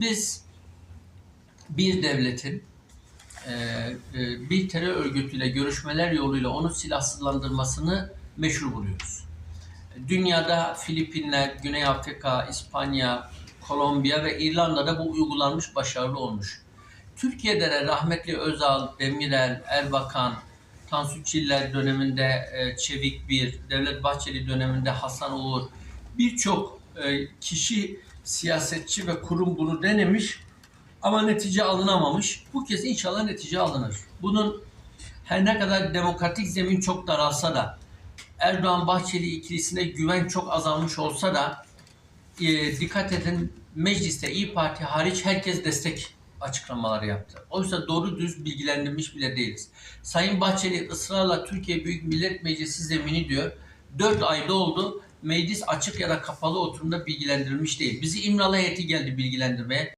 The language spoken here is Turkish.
Biz bir devletin e, e, bir terör örgütüyle görüşmeler yoluyla onu silahsızlandırmasını meşru buluyoruz. Dünyada Filipinler, Güney Afrika, İspanya, Kolombiya ve İrlanda'da bu uygulanmış, başarılı olmuş. Türkiye'de de rahmetli Özal, Demirel, Erbakan, Tansu Çiller döneminde e, Çevik Bir, Devlet Bahçeli döneminde Hasan Uğur, birçok e, kişi, siyasetçi ve kurum bunu denemiş ama netice alınamamış. Bu kez inşallah netice alınır. Bunun her ne kadar demokratik zemin çok daralsa da Erdoğan-Bahçeli ikilisine güven çok azalmış olsa da e, dikkat edin mecliste İyi Parti hariç herkes destek açıklamaları yaptı. Oysa doğru düz bilgilendirmiş bile değiliz. Sayın Bahçeli ısrarla Türkiye Büyük Millet Meclisi zemini diyor. 4 ayda oldu. Meclis açık ya da kapalı oturumda bilgilendirilmiş değil. Bizi İmralı heyeti geldi bilgilendirmeye.